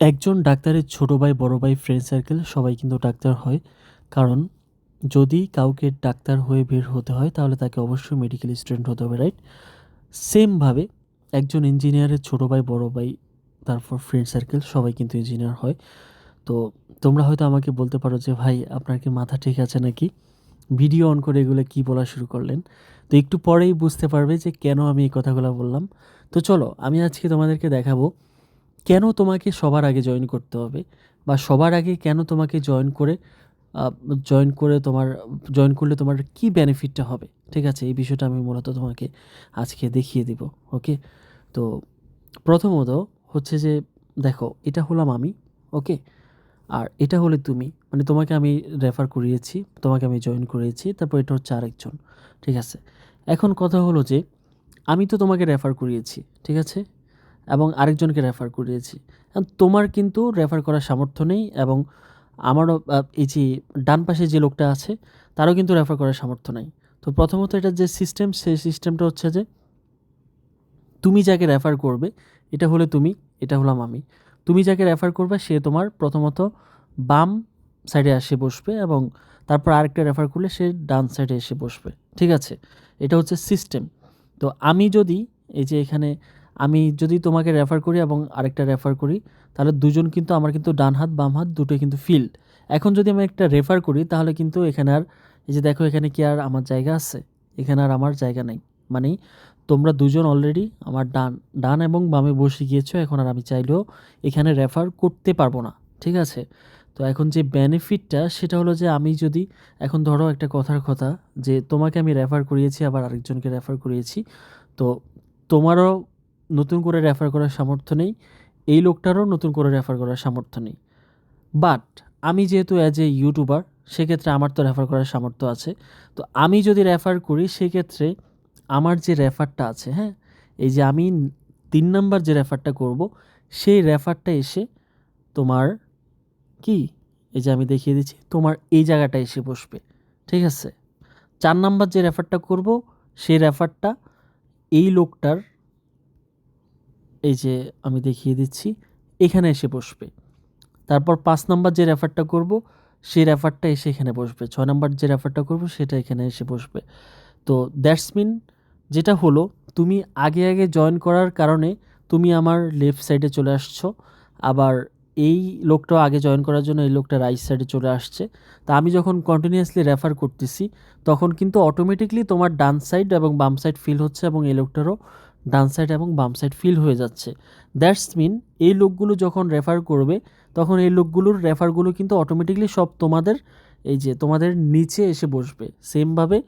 একজন ডাক্তারের ছোটো ভাই, বড়ো ভাই ফ্রেন্ড সার্কেল সবাই কিন্তু ডাক্তার হয়। কারণ যদি কাউকে ডাক্তার হয়ে বের হতে হয়, তাহলে তাকে অবশ্যই মেডিকেল স্টুডেন্ট হতে হবে রাইট সেমভাবে একজন ইঞ্জিনিয়ারের ছোটো ভাই, বড়ো ভাই, তারপর ফ্রেন্ড সার্কেল সবাই কিন্তু ইঞ্জিনিয়ার হয়। তো তোমরা হয়তো আমাকে বলতে পারো যে, ভাই, আপনার কি মাথা ঠিক আছে নাকি? ভিডিও অন করে এগুলো কি বলা শুরু করলেন? তো একটু পরেই বুঝতে পারবে যে কেন আমি এই কথাগুলো বললাম। তো চলো, আমি আজকে তোমাদেরকে দেখাবো কেন তোমাকে সবার আগে জয়েন করতে হবে? বা সবার আগে কেন তোমাকে জয়েন করে জয়েন করে তোমার জয়েন করলে তোমার কি বেনিফিটটা হবে? ঠিক আছে, এই বিষয়টা আমি মূলত তোমাকে আজকে দেখিয়ে দিব ওকে তো প্রথমত হচ্ছে যে, দেখো, এটা হলাম আমি ওকে আর এটা হলে তুমি মানে তোমাকে আমি রেফার করিয়েছি, তোমাকে আমি জয়েন করিয়েছি, তারপর এটা হচ্ছে আরেকজন, ঠিক আছে? এখন কথা হলো যে, আমি তো তোমাকে রেফার করিয়েছি, ঠিক আছে? এবং আরেকজনকে রেফার করিয়েছি। তোমার কিন্তু রেফার করার সামর্থ্য নেই এবং আমারও এই যে ডান পাশে যে লোকটা আছে, তারও কিন্তু রেফার করার সামর্থ্য নাই। তো প্রথমত এটা যে সিস্টেম সেই সিস্টেমটা হচ্ছে যে তুমি যাকে রেফার করবে, এটা হলে তুমি, এটা হলাম আমি। তুমি যাকে রেফার করবে, সে তোমার প্রথমত বাম সাইডে এসে বসবে এবং তারপর আরেকটা রেফার করলে সে ডান সাইডে এসে বসবে। ঠিক আছে? এটা হচ্ছে সিস্টেম তো আমি যদি এই যে এখানে আমি যদি তোমাকে রেফার করি এবং আরেকটা রেফার করি, তাহলে দুজন কিন্তু আমার কিন্তু ডান হাত, বাম হাত দুটোই কিন্তু ফিল্ড এখন যদি আমি একটা রেফার করি, তাহলে কিন্তু এখানে আর, এই যে দেখো এখানে কি আর আমার জায়গা আছে? এখানে আর আমার জায়গা নেই। মানে তোমরা দুজন অলরেডি আমার ডান ডান এবং বামে বসে গিয়েছো, এখন আর আমি চাইলেও এখানে রেফার করতে পারব না। ঠিক আছে? তো এখন যে বেনিফিটটা সেটা হলো যে আমি যদি, এখন ধরো একটা কথার কথা, যে তোমাকে আমি রেফার করিয়েছি, আবার আরেকজনকে রেফার করিয়েছি, তো তোমারও নতুন করে রেফার করার সামর্থ্য নেই। এই লোকটারও নতুন করে রেফার করার সামর্থ্য নেই। বাট আমি যেহেতু অ্যাজ এ ইউটিউবার সেক্ষেত্রে আমার তো রেফার করার সামর্থ্য আছে। তো আমি যদি রেফার করি, সেক্ষেত্রে আমার যে রেফারটা আছে হ্যাঁ এই যে আমি তিন নাম্বার যে রেফারটা করব, সেই রেফারটা এসে তোমার কি? এই যে আমি দেখিয়ে দিচ্ছি, তোমার এই জায়গাটা এসে বসবে। ঠিক আছে? চার নাম্বার যে রেফারটা করব, সেই রেফারটা এই লোকটার এই যে আমি দেখিয়ে দিচ্ছি, এখানে এসে বসবে। তারপর পাঁচ নাম্বার যে রেফারটা করব, সেই রেফারটা এসে এখানে বসবে। ছয় নাম্বার যে রেফারটা করব, সেটা এখানে এসে বসবে। তো দ্যাটস মিন যেটা হলো, তুমি আগে আগে জয়েন করার কারণে তুমি আমার লেফট সাইডে চলে আসছো, আবার এই লোকটাও আগে জয়েন করার জন্য এই লোকটা রাইট সাইডে চলে আসছে। তা আমি যখন কন্টিনিউয়াসলি রেফার করতেছি, তখন কিন্তু অটোমেটিকলি তোমার ডান সাইড এবং বাম সাইড ফিল হচ্ছে এবং এই লোকটারও ডান সাইড এবং বাম সাইড ফিল হয়ে যাচ্ছে। দ্যাটস মিন এই লোকগুলো যখন রেফার করবে, তখন এই লোকগুলোর রেফারগুলো কিন্তু অটোমেটিকলি সব তোমাদের এই যে তোমাদের নিচে এসে বসবে। সেমভাবে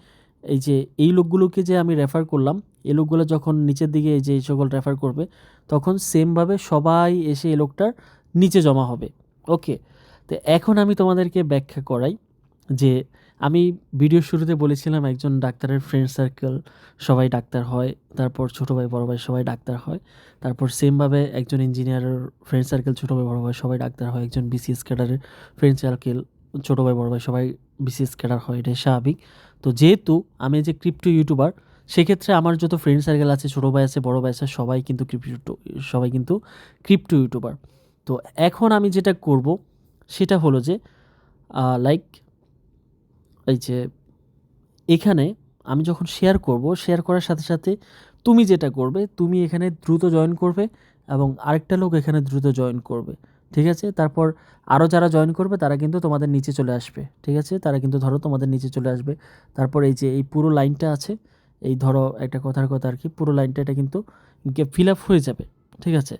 এই যে এই লোকগুলোকে যে আমি রেফার করলাম, এই লোকগুলো যখন নিচের দিকে এই যে এই সকল রেফার করবে, তখন সেমভাবে সবাই এসে এই লোকটার নিচে জমা হবে। ওকে, তো এখন আমি তোমাদেরকে ব্যাখ্যা করাই যে আমি ভিডিও শুরুতে বলেছিলাম একজন ডাক্তারের ফ্রেন্ড সার্কেল সবাই ডাক্তার হয়, তারপর ছোটো ভাই, বড় ভাই সবাই ডাক্তার হয়, তারপর সেমভাবে একজন ইঞ্জিনিয়ারের ফ্রেন্ড সার্কেল ছোটো ভাই, বড় ভাই সবাই ডাক্তার হয়, একজন বিসিএস ক্যাডারের ফ্রেন্ড সার্কেল ছোটো ভাই, বড় ভাই সবাই বিসিএস ক্যাডার হয়, এটাই স্বাভাবিক। তো যেহেতু আমি যে ক্রিপ্টো ইউটিউবার সেক্ষেত্রে আমার যত ফ্রেন্ড সার্কেল আছে, ছোটো ভাই আছে, বড় ভাই আছে, সবাই কিন্তু ক্রিপ্টো সবাই কিন্তু ক্রিপ্টো ইউটিউবার তো এখন আমি যেটা করব, সেটা হলো যে লাইক এই যে, এখানে আমি যখন শেয়ার করব শেয়ার করার সাথে সাথে তুমি যেটা করবে, তুমি এখানে দ্রুত জয়েন করবে এবং আরেকটা লোক এখানে দ্রুত জয়েন করবে, ঠিক আছে? তারপর আরও যারা জয়েন করবে, তারা কিন্তু তোমাদের নিচে চলে আসবে, ঠিক আছে? তারা কিন্তু ধরো তোমাদের নিচে চলে আসবে। তারপর এই যে, এই পুরো লাইনটা আছে, এই ধরো একটা কথার কথা আর কি, পুরো লাইনটা এটা কিন্তু ফিল আপ হয়ে যাবে, ঠিক আছে?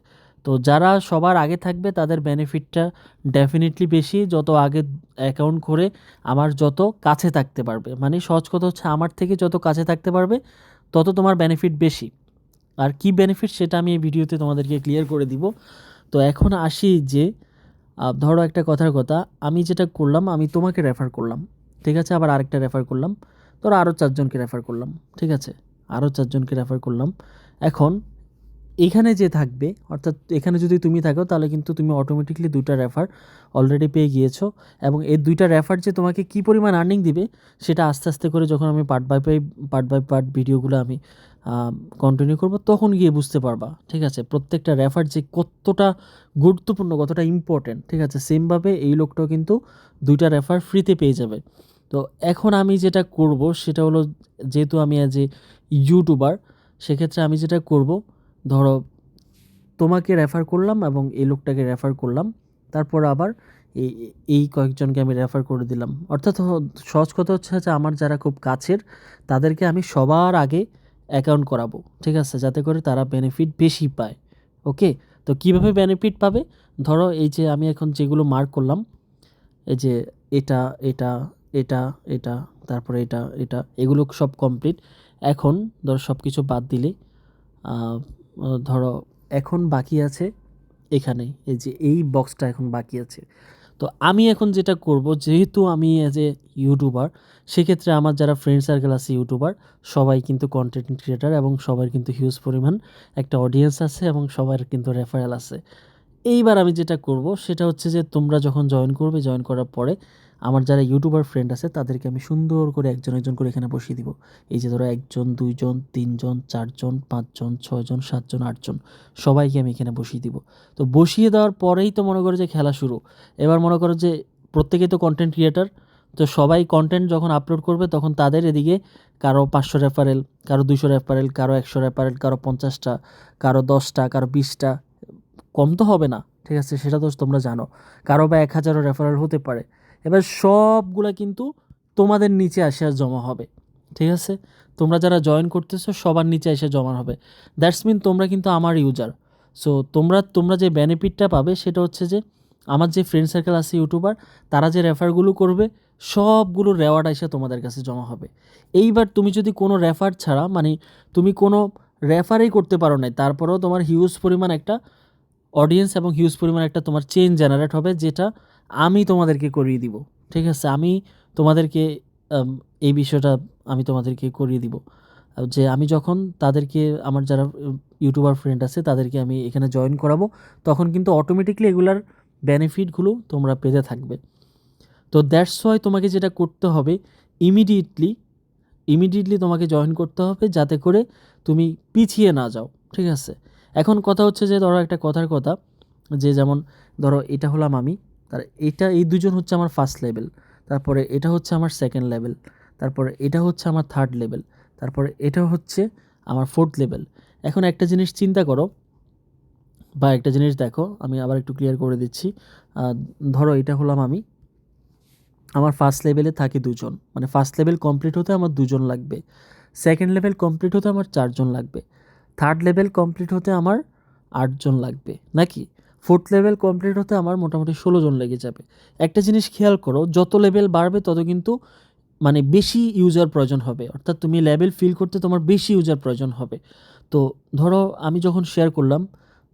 তো যারা সবার আগে থাকবে, তাদের বেনিফিটটা ডেফিনেটলি বেশি। যত আগে অ্যাকাউন্ট করে আমার যত কাছে থাকতে পারবে। মানে সহজ কথা হচ্ছে, আমার থেকে যত কাছে থাকতে পারবে, তত তোমার বেনিফিট বেশি। আর কি বেনিফিট সেটা আমি এই ভিডিওতে তোমাদেরকে ক্লিয়ার করে দিব। তো এখন আসি যে ধরো একটা কথার কথা, আমি যেটা করলাম, আমি তোমাকে রেফার করলাম। ঠিক আছে? আবার আরেকটা রেফার করলাম। ধরো আরও চারজনকে রেফার করলাম। ঠিক আছে? আরও চারজনকে রেফার করলাম। এখন এখানে যে থাকবে, অর্থাৎ এখানে যদি তুমি থাকো, তাহলে কিন্তু তুমি অটোমেটিকলি দুইটা রেফার অলরেডি পেয়ে গিয়েছো এবং এই দুইটা রেফার যে তোমাকে কী পরিমাণ আর্নিং দিবে, সেটা আস্তে আস্তে করে যখন আমি পার্ট বাই পাই পার্ট বাই পার্ট ভিডিওগুলো আমি কন্টিনিউ করব, তখন গিয়ে বুঝতে পারবা, ঠিক আছে? প্রত্যেকটা রেফার যে কতটা গুরুত্বপূর্ণ, কতটা ইম্পর্টেন্ট ঠিক আছে? সেমভাবে এই লোকটাও কিন্তু দুইটা রেফার ফ্রিতে পেয়ে যাবে। তো এখন আমি যেটা করব, সেটা হলো যেহেতু আমি অ্যাজ এ ইউটিউবার সেক্ষেত্রে আমি যেটা করব ধরো, তোমাকে রেফার করলাম এবং এই লোকটাকে রেফার করলাম, তারপর আবার এই এই কয়েকজনকে আমি রেফার করে দিলাম। অর্থাৎ সহজ কথা হচ্ছে যে আমার যারা খুব কাছের, তাদেরকে আমি সবার আগে অ্যাকাউন্ট করাবো, ঠিক আছে? যাতে করে তারা বেনিফিট বেশি পায় ওকে তো কীভাবে বেনিফিট পাবে? ধরো এই যে আমি এখন যেগুলো মার্ক করলাম, এই যে এটা এটা এটা এটা, তারপরে এটা এটা, এগুলো সব কমপ্লিট এখন ধরো সব কিছু বাদ দিলে ধরো, এখন বাকি আছে এখানে এই যে এই বক্সটা এখন বাকি আছে। তো আমি এখন যেটা করব, যেহেতু আমি অ্যাজ এ ইউটিউবার সেক্ষেত্রে আমার যারা ফ্রেন্ড সার্কেল আছে ইউটিউবার সবাই কিন্তু কন্টেন্ট ক্রিয়েটার এবং সবার কিন্তু হিউজ পরিমাণ একটা অডিয়েন্স আছে এবং সবার কিন্তু রেফারেল আছে। এইবার আমি যেটা করব, সেটা হচ্ছে যে তোমরা যখন জয়েন করবে জয়েন করার পরে আমার যারা ইউটিউবার ফ্রেন্ড আছে, তাদেরকে আমি সুন্দর করে একজন একজন করে এখানে বসিয়ে দিব। এই যে ধরো একজন, দুইজন, তিনজন, চারজন, পাঁচজন, ছয়জন, সাতজন, আটজন, সবাইকে আমি এখানে বসিয়ে দিব। তো বসিয়ে দেওয়ার পরেই তো মনে করো যে খেলা শুরু। এবার মনে করো যে প্রত্যেকেই তো কন্টেন্ট ক্রিয়েটার তো সবাই কন্টেন্ট যখন আপলোড করবে, তখন তাদের এদিকে কারও পাঁচশো রেফারেল কারও দুশো রেফারেল কারও একশো রেফারেল কারও পঞ্চাশটা, কারও দশটা, কারও বিশটা, কম তো হবে না, ঠিক আছে? সেটা তো তোমরা জানো। কারও বা এক হাজারও রেফারেল হতে পারে। এবার সবগুলা কিন্তু তোমাদের নিচে আসে আর জমা হবে, ঠিক আছে? তোমরা যারা জয়েন করতেছো, সবার নিচে এসে জমা হবে। দ্যাটস মিন তোমরা কিন্তু আমার ইউজার সো তোমরা তোমরা যে বেনিফিটটা পাবে, সেটা হচ্ছে যে, আমার যে ফ্রেন্ড সার্কেল আছে ইউটিউবার তারা যে রেফারগুলো করবে, সবগুলো রেওয়ার্ড এসে তোমাদের কাছে জমা হবে। এইবার তুমি যদি কোনো রেফার ছাড়া মানে তুমি কোনো রেফারই করতে পারো নাই, তারপরেও তোমার হিউজ পরিমাণ একটা অডিয়েন্স এবং হিউজ পরিমাণ একটা তোমার চেন জেনারেট হবে, যেটা আমি তোমাদেরকে করিয়ে দিব, ঠিক আছে? আমি তোমাদেরকে এই বিষয়টা আমি তোমাদেরকে করিয়ে দিব। যে আমি যখন তাদেরকে, আমার যারা ইউটিউবার ফ্রেন্ড আছে, তাদেরকে আমি এখানে জয়েন করাবো, তখন কিন্তু অটোমেটিকলি এগুলার বেনিফিটগুলো তোমরা পেতে থাকবে। তো দ্যাটস ওয়াই তোমাকে যেটা করতে হবে ইমিডিয়েটলি ইমিডিয়েটলি তোমাকে জয়েন করতে হবে, যাতে করে তুমি পিছিয়ে না যাও, ঠিক আছে? এখন কথা হচ্ছে যে, ধরো একটা কথার কথা, যে যেমন, ধরো এটা হলাম আমি তার এটা এই দুজন হচ্ছে আমার ফার্স্ট লেভেল তারপরে এটা হচ্ছে আমার সেকেন্ড লেভেল তারপরে এটা হচ্ছে আমার থার্ড লেভেল তারপরে এটা হচ্ছে আমার ফোর্থ লেভেল এখন একটা জিনিস চিন্তা করো বা একটা জিনিস দেখো, আমি আবার একটু ক্লিয়ার করে দিচ্ছি। ধরো এটা হলাম আমি, আমার ফার্স্ট লেভেলে থাকে দুজন মানে ফার্স্ট লেভেল কমপ্লিট হতে আমার দুজন লাগবে সেকেন্ড লেভেল কমপ্লিট হতে আমার চারজন লাগবে থার্ড লেভেল কমপ্লিট হতে আমার আটজন লাগবে, নাকি? ফোর্থ লেভেল কমপ্লিট হতে আমার মোটামুটি ষোলো জন লেগে যাবে। একটা জিনিস খেয়াল করো, যত লেভেল বাড়বে, তত কিন্তু মানে বেশি ইউজার প্রয়োজন হবে। অর্থাৎ তুমি লেভেল ফিল করতে তোমার বেশি ইউজার প্রয়োজন হবে। তো ধরো আমি যখন শেয়ার করলাম,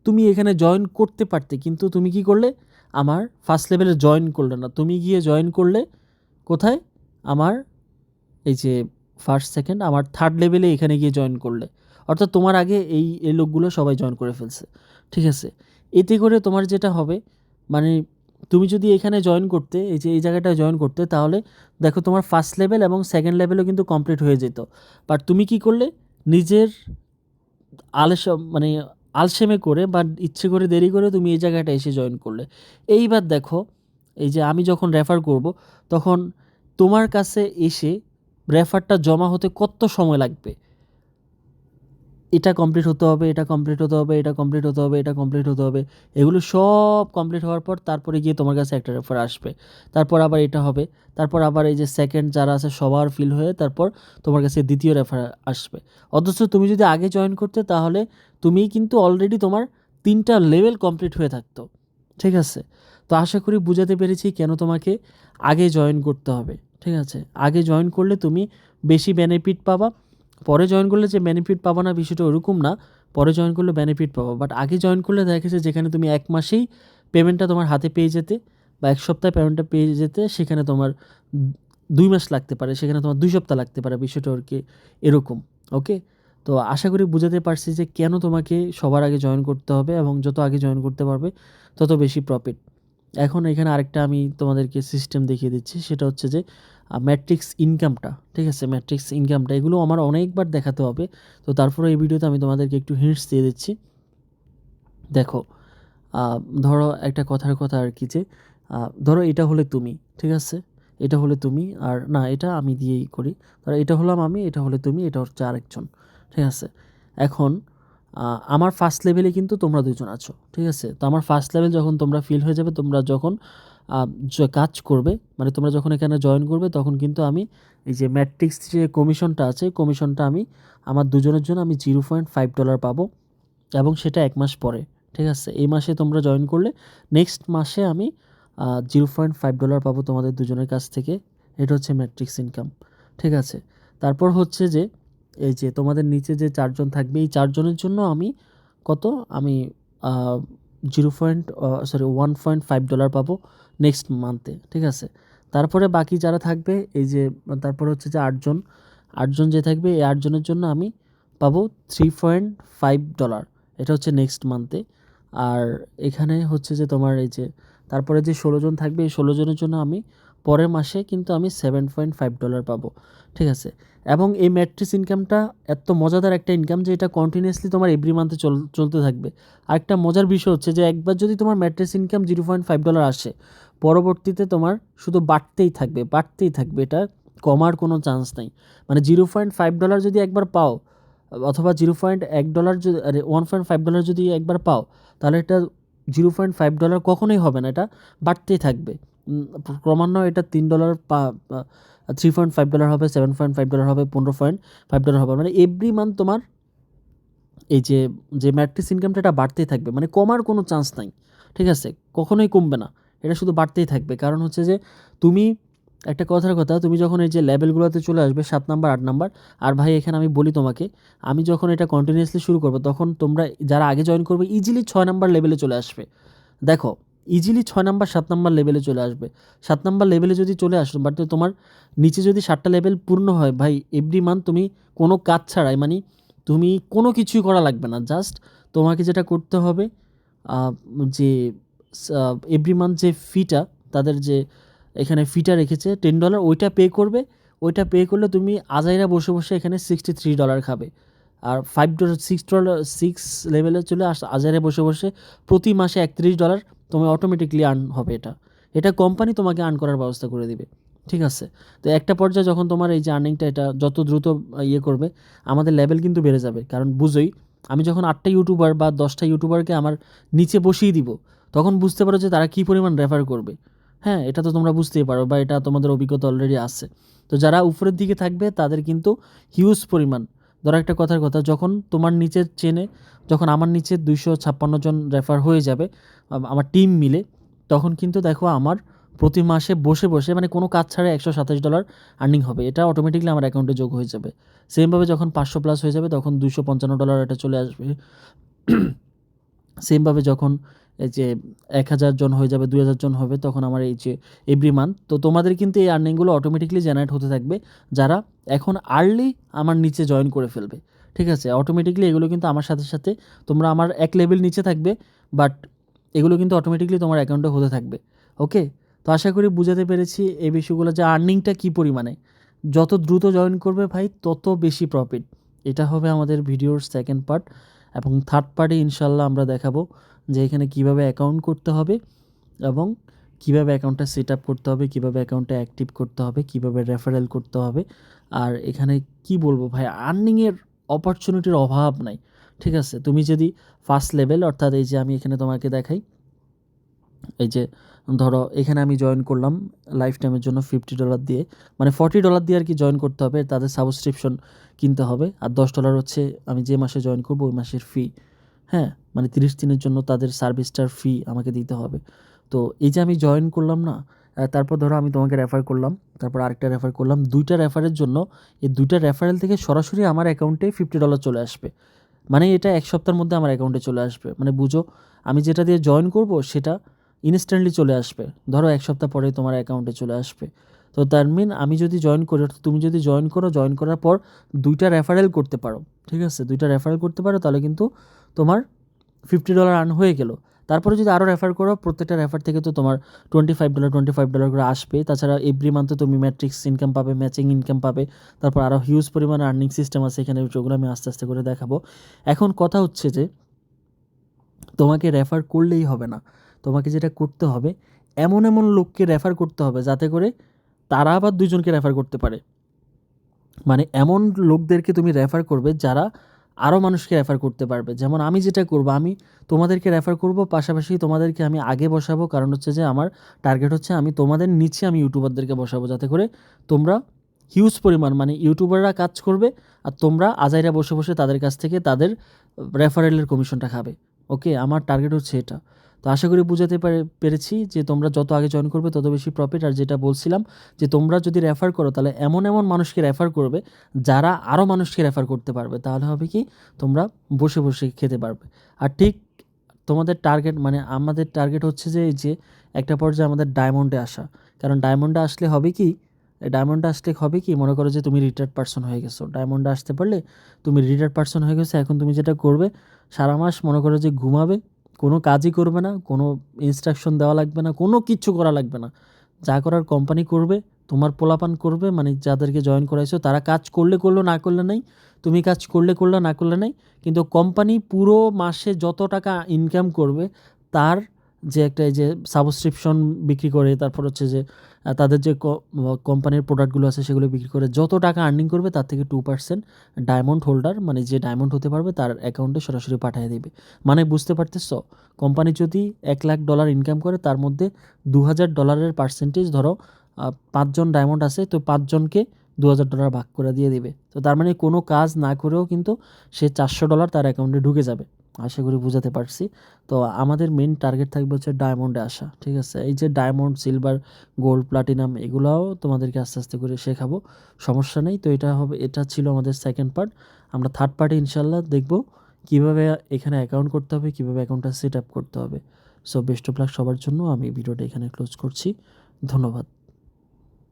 তুমি এখানে জয়েন করতে পারতে, কিন্তু তুমি কি করলে? আমার ফার্স্ট লেভেলে জয়েন করলে না। তুমি গিয়ে জয়েন করলে, কোথায়? আমার এই যে ফার্স্ট সেকেন্ড আমার থার্ড লেভেলে এখানে গিয়ে জয়েন করলে। অর্থাৎ তোমার আগে এই এই লোকগুলো সবাই জয়েন করে ফেলছে। ঠিক আছে? এতে করে তোমার যেটা হবে মানে তুমি যদি এখানে জয়েন করতে, এই যে, এই জায়গাটায় জয়েন করতে, তাহলে দেখো তোমার ফার্স্ট লেভেল এবং সেকেন্ড লেভেলও কিন্তু কমপ্লিট হয়ে যেত। বাট তুমি কি করলে? নিজের আলস মানে আলসেমে করে বা ইচ্ছে করে দেরি করে তুমি এই জায়গাটা এসে জয়েন করলে। এইবার দেখো, এই যে আমি যখন রেফার করব, তখন তোমার কাছে এসে রেফারটা জমা হতে কত সময় লাগবে? এটা কমপ্লিট হতে হবে, এটা কমপ্লিট হতে হবে, এটা কমপ্লিট হতে হবে, এটা কমপ্লিট হতে হবে। এগুলো সব কমপ্লিট হওয়ার পর তারপরে গিয়ে তোমার কাছে একটা রেফার আসবে। তারপর আবার এটা হবে, তারপর আবার এই যে সেকেন্ড যারা আছে সবার ফিল হয়ে তারপর তোমার কাছে দ্বিতীয় রেফার আসবে। অথচ তুমি যদি আগে জয়েন করতে তাহলে তুমি কিন্তু অলরেডি তোমার তিনটা লেভেল কমপ্লিট হয়ে থাকতো। ঠিক আছে? তো আশা করি বুঝাতে পেরেছি কেন তোমাকে আগে জয়েন করতে হবে। ঠিক আছে? আগে জয়েন করলে তুমি বেশি বেনিফিট পাবা। পরে জয়েন করলে যে বেনিফিট পাবো না বিষয়টা ওরকম না, পরে জয়েন করলে বেনিফিট পাবো। বাট আগে জয়েন করলে দেখা গেছে যেখানে তুমি এক মাসেই পেমেন্টটা তোমার হাতে পেয়ে যেতে বা এক সপ্তাহে পেমেন্টটা পেয়ে যেতে, সেখানে তোমার দুই মাস লাগতে পারে, সেখানে তোমার দুই সপ্তাহ লাগতে পারে বিষয়টা আর কি এরকম ওকে তো আশা করি বুঝাতে পারছি যে কেন তোমাকে সবার আগে জয়েন করতে হবে এবং যত আগে জয়েন করতে পারবে, তত বেশি প্রফিট এখন এখানে আরেকটা আমি তোমাদেরকে সিস্টেম দেখিয়ে দিচ্ছি, সেটা হচ্ছে যে ম্যাট্রিক্স ইনকামটা ঠিক আছে? ম্যাট্রিক্স ইনকামটা এগুলো আমার অনেকবার দেখাতে হবে। তো তারপরে এই ভিডিওতে আমি তোমাদেরকে একটু হিন্টস দিয়ে দিচ্ছি। দেখো ধরো একটা কথার কথা আর কি যে ধরো এটা হলে তুমি, ঠিক আছে? এটা হলে তুমি আর না, এটা আমি দিয়েই করি। ধরো এটা হলাম আমি, এটা হলে তুমি, এটা হচ্ছে আরেকজন, ঠিক আছে? এখন আমার ফার্স্ট লেভেলে কিন্তু তোমরা দুজন আছো, ঠিক আছে? তো আমার ফার্স্ট লেভেল যখন তোমরা ফিল হয়ে যাবে, তোমরা যখন কাজ করবে। মানে তোমরা যখন এখানে জয়েন করবে, তখন কিন্তু আমি এই যে ম্যাট্রিক্স যে কমিশনটা আছে কমিশনটা আমি, আমার দুজনের জন্য আমি জিরো পয়েন্ট ফাইভ ডলার পাবো এবং সেটা এক মাস পরে, ঠিক আছে? এই মাসে তোমরা জয়েন করলে নেক্সট মাসে আমি জিরো পয়েন্ট ফাইভ ডলার পাবো তোমাদের দুজনের কাছ থেকে। এটা হচ্ছে ম্যাট্রিক্স ইনকাম ঠিক আছে? তারপর হচ্ছে যে, এই যে তোমাদের নিচে যে চারজন থাকবে, এই চারজনের জন্য আমি কত? আমি zero point sorry one point five dollar পাবো। নেক্সট মান্থে ঠিক আছে? তারপরে বাকি যারা থাকবে, এই যে, তারপরে হচ্ছে যে আটজন আটজন যে থাকবে, এই আটজনের জন্য আমি পাবো থ্রি পয়েন্ট ফাইভ ডলার এটা হচ্ছে নেক্সট মান্থে আর এখানে হচ্ছে যে তোমার এই যে, তারপরে যে ষোলো জন থাকবে, এই ষোলো জনের জন্য আমি পরের মাসে কিন্তু আমি সেভেন পয়েন্ট ফাইভ ডলার পাবো, ঠিক আছে? এবং এই ম্যাট্রিক্স ইনকামটা এত মজাদার একটা ইনকাম যে এটা কন্টিনিউয়াসলি তোমার এভরি মান্থে চল, চলতে থাকবে। আরেকটা মজার বিষয় হচ্ছে যে একবার যদি তোমার matrix income zero point five dollar আসে, পরবর্তীতে তোমার শুধু বাড়তেই থাকবে বাড়তেই থাকবে, এটা কমার কোনো চান্স নেই। মানে জিরো পয়েন্ট ফাইভ ডলার যদি একবার পাও, অথবা জিরো পয়েন্ট এক ডলার যদি, আরে ওয়ান পয়েন্ট ফাইভ ডলার যদি একবার পাও, তাহলে এটা জিরো পয়েন্ট ফাইভ ডলার কখনোই হবে না, এটা বাড়তেই থাকবে। ক্রমান্বয়ে এটা তিন dollar three point five dollar হবে সেভেন পয়েন্ট ফাইভ ডলার হবে, পনেরো পয়েন্ট ফাইভ ডলার হবে। মানে এভরি মান্থ তোমার এই যে যে ম্যাট্রিক্স ইনকামটা এটা বাড়তেই থাকবে। মানে কমার কোনো চান্স নাই, ঠিক আছে? কখনোই কমবে না, এটা শুধু বাড়তেই থাকবে। কারণ হচ্ছে যে, তুমি, একটা কথার কথা, তুমি যখন এই যে লেভেলগুলোতে চলে আসবে, সাত নাম্বার আট নাম্বার আর ভাই এখানে আমি বলি তোমাকে, আমি যখন এটা কন্টিনিউয়াসলি শুরু করব, তখন তোমরা যারা আগে জয়েন করবে ইজিলি ছয় নাম্বার লেভেলে চলে আসবে। দেখো ইজিলি ছয় নাম্বার সাত নাম্বার লেভেলে চলে আসবে। সাত নাম্বার লেভেলে যদি চলে আসো বাট তোমার নিচে যদি সাতটা লেভেল পূর্ণ হয়, ভাই এভরি মান্থ তুমি কোনো কাজ ছাড়াই মানে তুমি কোনো কিছুই করা লাগবে না। জাস্ট তোমাকে যেটা করতে হবে যে এভরি মান্থ যে ফিটা তাদের যে এখানে ফিটা রেখেছে টেন ডলার ওইটা পে করবে। ওইটা পে করলে তুমি আজাইরা বসে বসে এখানে সিক্সটি থ্রি ডলার খাবে। আর five dollar six dollar six লেভেলে চলে আস, আজারে বসে বসে প্রতি মাসে একত্রিশ ডলার তুমি অটোমেটিকলি আর্ন হবে এটা। এটা কোম্পানি তোমাকে আর্ন করার ব্যবস্থা করে দিবে, ঠিক আছে? তো একটা পর্যায়ে যখন তোমার এই যে আর্নিংটা এটা যত দ্রুত ইয়ে করবে, আমাদের লেভেল কিন্তু বেড়ে যাবে। কারণ বুঝোই, আমি যখন আটটা ইউটিউবার বা দশটা ইউটিউবারকে আমার নিচে বসিয়ে দিব, তখন বুঝতে পারো যে তারা কী পরিমাণ রেফার করবে। হ্যাঁ এটা তো তোমরা বুঝতেই পারো বা এটা তোমাদের অভিজ্ঞতা অলরেডি আছে। তো যারা উপরের দিকে থাকবে, তাদের কিন্তু হিউজ পরিমাণ ধরো একটা কথার কথা, যখন তোমার নিচের চেনে যখন আমার নিচে দুইশো ছাপ্পান্ন জন রেফার হয়ে যাবে আমার টিম মিলে, তখন কিন্তু দেখো আমার প্রতি মাসে বসে বসে মানে কোনো কাজ ছাড়া একশো সাতাশ ডলার আর্নিং হবে। এটা অটোমেটিকলি আমার অ্যাকাউন্টে যোগ হয়ে যাবে। সেমভাবে যখন পাঁচশো প্লাস হয়ে যাবে, তখন দুশো পঞ্চান্ন ডলার এটা চলে আসবে। সেমভাবে যখন এই যে এক হাজার জন হয়ে যাবে, দুই হাজার জন হবে, তখন আমার এই যে এভরি মান্থ তো তোমাদের কিন্তু এই আর্নিংগুলো অটোমেটিকলি জেনারেট হতে থাকবে যারা এখন আর্লি আমার নিচে জয়েন করে ফেলবে, ঠিক আছে? অটোমেটিকলি এগুলো কিন্তু আমার সাথে সাথে তোমরা আমার এক লেভেল নিচে থাকবে বাট এগুলো কিন্তু অটোমেটিকলি তোমার অ্যাকাউন্টে হতে থাকবে ওকে তো আশা করি বুঝাতে পেরেছি এই বিষয়গুলো যে আর্নিংটা কী পরিমাণে। যত দ্রুত জয়েন করবে ভাই, তত বেশি প্রফিট এটা হবে আমাদের ভিডিওর সেকেন্ড পার্ট এবং থার্ড পার্টে ইনশাল্লাহ আমরা দেখাবো। যে এখানে কীভাবে অ্যাকাউন্ট করতে হবে এবং কীভাবে অ্যাকাউন্টটা সেট আপ করতে হবে, কীভাবে অ্যাকাউন্টটা অ্যাক্টিভ করতে হবে, কীভাবে রেফারেল করতে হবে আর এখানে কি বলব ভাই আর্নিংয়ের অপরচুনিটির অভাব নাই, ঠিক আছে? তুমি যদি ফার্স্ট লেভেল অর্থাৎ এই যে আমি এখানে তোমাকে দেখাই, এই যে ধরো এখানে আমি জয়েন করলাম লাইফ টাইমের জন্য ফিফটি ডলার দিয়ে মানে ফর্টি ডলার দিয়ে আর কি জয়েন করতে হবে, তাদের সাবস্ক্রিপশন কিনতে হবে, আর দশ ডলার হচ্ছে আমি যে মাসে জয়েন করব, ওই মাসের ফি হ্যাঁ মানে তিরিশ দিনের জন্য তাদের সার্ভিসটার ফি আমাকে দিতে হবে। তো এই যে আমি জয়েন করলাম না তারপর ধরো আমি তোমাকে রেফার করলাম, তারপর আরেকটা রেফার করলাম, দুইটা রেফারের জন্য এই দুইটা রেফারেল থেকে সরাসরি আমার অ্যাকাউন্টে ফিফটি ডলার চলে আসবে। মানে এটা এক সপ্তাহের মধ্যে আমার অ্যাকাউন্টে চলে আসবে। মানে বুঝো, আমি যেটা দিয়ে জয়েন করব সেটা ইনস্ট্যান্টলি চলে আসবে। ধরো এক সপ্তাহ পরে তোমার অ্যাকাউন্টে চলে আসবে। তো তার মিন আমি যদি জয়েন করি, অর্থাৎ তুমি যদি জয়েন করো জয়েন করার পর দুইটা রেফারেল করতে পারো। ঠিক আছে? দুইটা রেফারেল করতে পারো, তাহলে কিন্তু তোমার ফিফটি ডলার আর্ন হয়ে গেলো। তারপরে যদি আরও রেফার করো, প্রত্যেকটা রেফার থেকে তো তোমার twenty five dollar twenty five dollar করে আসবে। তাছাড়া এভরি মান্থে তুমি ম্যাট্রিক্স ইনকাম পাবে ম্যাচিং ইনকাম পাবে। তারপর আরও হিউজ পরিমাণে আর্নিং সিস্টেম আছে এখানে যেগুলো আমি আস্তে আস্তে করে দেখাবো। এখন কথা হচ্ছে যে, তোমাকে রেফার করলেই হবে না। তোমাকে যেটা করতে হবে, এমন এমন লোককে রেফার করতে হবে যাতে করে তারা আবার দুজনকে রেফার করতে পারে। মানে এমন লোকদেরকে তুমি রেফার করবে যারা আরও মানুষকে রেফার করতে পারবে। যেমন আমি যেটা করব, আমি তোমাদেরকে রেফার করব, পাশাপাশি তোমাদেরকে আমি আগে বসাবো। কারণ হচ্ছে যে, আমার টার্গেট হচ্ছে আমি তোমাদের নিচে আমি ইউটিউবারদেরকে বসাবো। যাতে করে তোমরা হিউজ পরিমাণ মানে ইউটিউবাররা কাজ করবে আর তোমরা আজাইরা বসে বসে তাদের কাছ থেকে তাদের রেফারেলের কমিশনটা খাবে। ওকে আমার টার্গেট হচ্ছে এটা। তো আশা করি বুঝাতে পারে, পেরেছি যে তোমরা যত আগে জয়েন করবে তত বেশি প্রফিট আর যেটা বলছিলাম যে তোমরা যদি রেফার করো, তাহলে এমন এমন মানুষকে রেফার করবে যারা আরও মানুষকে রেফার করতে পারবে। তাহলে হবে কি, তোমরা বসে বসে খেতে পারবে। আর ঠিক তোমাদের টার্গেট মানে আমাদের টার্গেট হচ্ছে যে, এই যে একটা পর্যায়ে আমাদের ডায়মন্ডে আসা। কারণ ডায়মন্ডে আসলে হবে কি ডায়মন্ডে আসলে হবে কি, মনে করো যে তুমি রিটায়ার্ড পার্সন হয়ে গেছো। ডায়মন্ডে আসতে পারলে তুমি রিটায়ার্ড পার্সন হয়ে গেছো, এখন তুমি যেটা করবে, সারা মাস মনে করো যে ঘুমাবে কোনো কাজই করবে না, কোনো ইনস্ট্রাকশন দেওয়া লাগবে না, কোনো কিছু করা লাগবে না। যা করার কোম্পানি করবে, তোমার পোলাপান করবে মানে যাদেরকে জয়েন করাইছো, তারা কাজ করলে করল, না করলে নেই। তুমি কাজ করলে করল, না করলে নেই। কিন্তু কোম্পানি পুরো মাসে যত টাকা ইনকাম করবে, তার যে একটা এই যে সাবস্ক্রিপশন বিক্রি করে, তারপর হচ্ছে যে তাদের যে কোম্পানির প্রোডাক্টগুলো আছে সেগুলো বিক্রি করে, যত টাকা আর্নিং করবে তার থেকে টু পার্সেন্ট ডায়মন্ড হোল্ডার মানে যে ডায়মন্ড হতে পারবে তার অ্যাকাউন্টে সরাসরি পাঠিয়ে দেবে। মানে বুঝতে পারতেছ? কোম্পানি যদি এক লাখ ডলার ইনকাম করে, তার মধ্যে দু হাজার ডলারের পার্সেন্টেজ ধরো পাঁচজন ডায়মন্ড আছে, তো পাঁচজনকে দু হাজার ডলার ভাগ করে দিয়ে দেবে। তো তার মানে কোনো কাজ না করেও কিন্তু সে চারশো ডলার তার অ্যাকাউন্টে ঢুকে যাবে। আশা করি বুঝাতে পারছি। তো আমাদের মেন টার্গেট থাকবে হচ্ছে ডায়মন্ডে আসা, ঠিক আছে? এই যে ডায়মন্ড সিলভার গোল্ড প্লাটিনাম এগুলাও তোমাদেরকে আস্তে আস্তে করে শেখাবো, সমস্যা নেই। তো এটা হবে, এটা ছিল আমাদের সেকেন্ড পার্ট আমরা থার্ড পার্টে ইনশাল্লাহ দেখব কীভাবে এখানে অ্যাকাউন্ট করতে হবে, কীভাবে অ্যাকাউন্টটা সেট আপ করতে হবে। সো বেস্ট অফ লাক সবার জন্য। আমি ভিডিওটা এখানে ক্লোজ করছি। ধন্যবাদ।